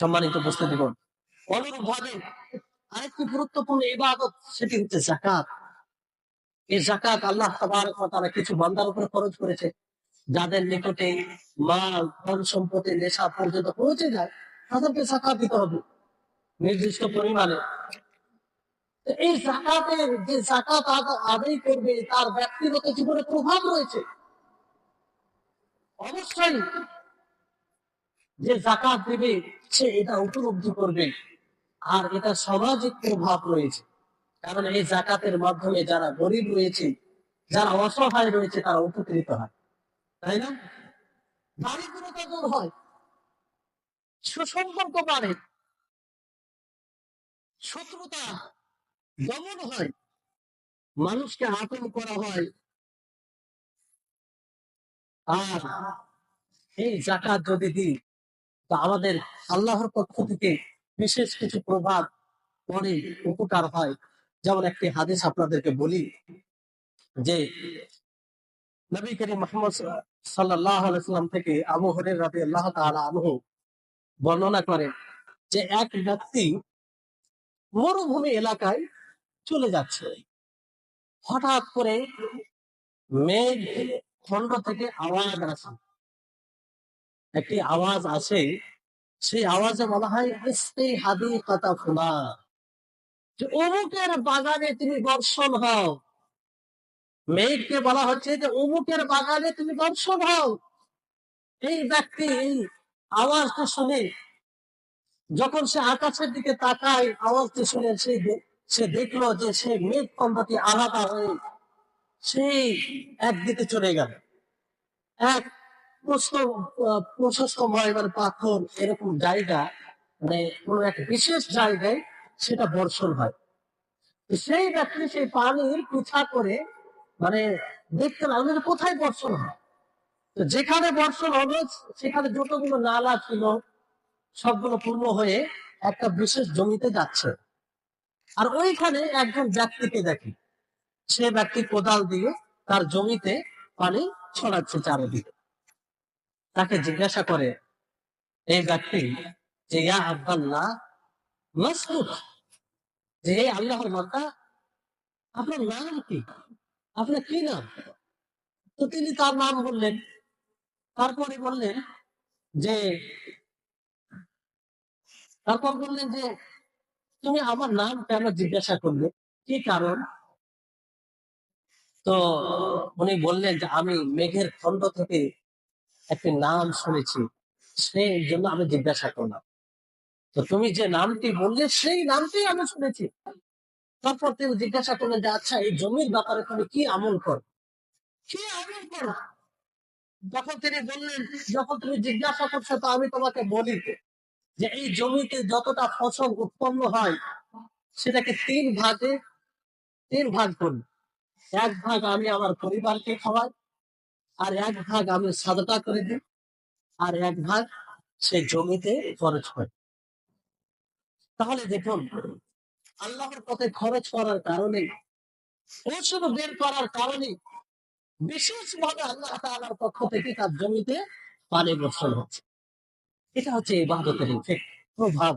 সম্মানিত উপস্থিতিগণ অনুরূপ ভাবে আরেকটি গুরুত্বপূর্ণ ইবাদত সেটি হচ্ছে জাকাত এই জাকাত আল্লাহ তাআলা কিছু বান্দার উপরে খরচ করেছে, যাদের নিকটে মাল, ধন সম্পত্তি, নেশা পর্যন্ত পৌঁছে যায়, তাদেরকে জাকাত দিতে হবে নির্দিষ্ট পরিমাণে। এই জাকাতের যে জাকাত আদায় করবে, তার ব্যক্তিগত জীবনে প্রভাব রয়েছে। অবশ্যই যে জাকাত দেবে, সে এটা উপলব্ধি করবে। আর এটা সামাজিক প্রভাব রয়েছে। কারণ এই জাকাতের মাধ্যমে যারা গরিব রয়েছে, যারা অসহায় রয়েছে, তারা উপকৃত হয়। তাই না? দারিদ্রতা দূর হয়। সুসম্পর্ক বাড়ে। শত্রুতা দমন হয়। মানুষকে আপন করা হয়। আর এই জাকাত যদি দিই তো আমাদের আল্লাহর পক্ষ থেকে বিশেষ কিছু প্রভাব পরে উপকার হয়। যেমন একটি হাদিস আপনাদেরকে বলি যে, নবী করিম মোহাম্মদ সাল্লাহ সাল্লাম থেকে আবু হরের রাবি আল্লাহ তাআলা আনহু বর্ণনা করেন যে, এক ব্যক্তি মরুভূমি এলাকায় চলে যাচ্ছে। হঠাৎ করে মেঘ খন্ড থেকে আওয়াজ আসে। একটি আওয়াজ আসে সেই আওয়াজে বলা হয় যে অমুকের বাগানে তুমি দর্শন হও। মেঘকে বলা হচ্ছে যে, অমুকের বাগানে তুমি দর্শন হও। এই ব্যক্তি এই আওয়াজটা শুনে, যখন সে আকাশের দিকে তাকায়, আওয়াজটি শুনে সে সে দেখল যে সে মেঘ খণ্ডটি আলাদা হয়ে সেই একদিকে চলে গেল। এক প্রশ্ন প্রশস্তময় পাথর এরকম জায়গা মানে কোন এক বিশেষ জায়গায় সেটা বর্ষণ হয়। সেই ব্যক্তি সেই পানির পিছা করে মানে দেখতে যে কোথায় বর্ষণ হয়? তো যেখানে বর্ষণ হবে, সেখানে যতগুলো নালা ছিল, সবগুলো পূর্ণ হয়ে একটা বিশেষ জমিতে যাচ্ছে। আর ওইখানে একজন ব্যক্তিকে দেখি। সে ব্যক্তি কোদাল দিয়ে তার জমিতে পানি ছড়াচ্ছে চারিদিকে। তাকে জিজ্ঞাসা করে এই ব্যক্তি যে ইয়া আব্বাল্লাহ মাসরুফ যে হে আল্লাহর বান্দা আপনার নাম কি? আপনার কি নাম? তো তিনি তার নাম বললেন। তারপরে বললেন যে তারপর বললেন যে তুমি আমার নাম কেন জিজ্ঞাসা করলে? কি কারণ? তো উনি বললেন যে আমি মেঘের খন্ড থেকে একটি নাম শুনেছি সেই জন্য আমি জিজ্ঞাসা করলাম। তো তুমি যে নামটি বললে, সেই নামটি আমি শুনেছি। তারপর তিনি জিজ্ঞাসা করলেন যে আচ্ছা এই জমির ব্যাপারে তুমি কি আমল করো? কি আমল করো? যখন তিনি বললেন, যখন তুমি জিজ্ঞাসা করছ, তো আমি তোমাকে বলি যে এই জমিতে যতটা ফসল উৎপন্ন হয়, সেটাকে তিন ভাগে, তিন ভাগ করি। এক ভাগ আমি আমার পরিবারকে খাওয়াই আর এক ভাগ আমি সাদকা করে দিই আর এক ভাগ সে জমিতে খরচ হয়। তাহলে দেখুন আল্লাহর পথে খরচ করার কারণে ঔষধ বের করার কারণে বিশেষভাবে আল্লাহ তাআলার পক্ষ থেকে তার জমিতে পানি বর্ষণ হচ্ছে। এটা হচ্ছে ইবাদতের effect, প্রভাব।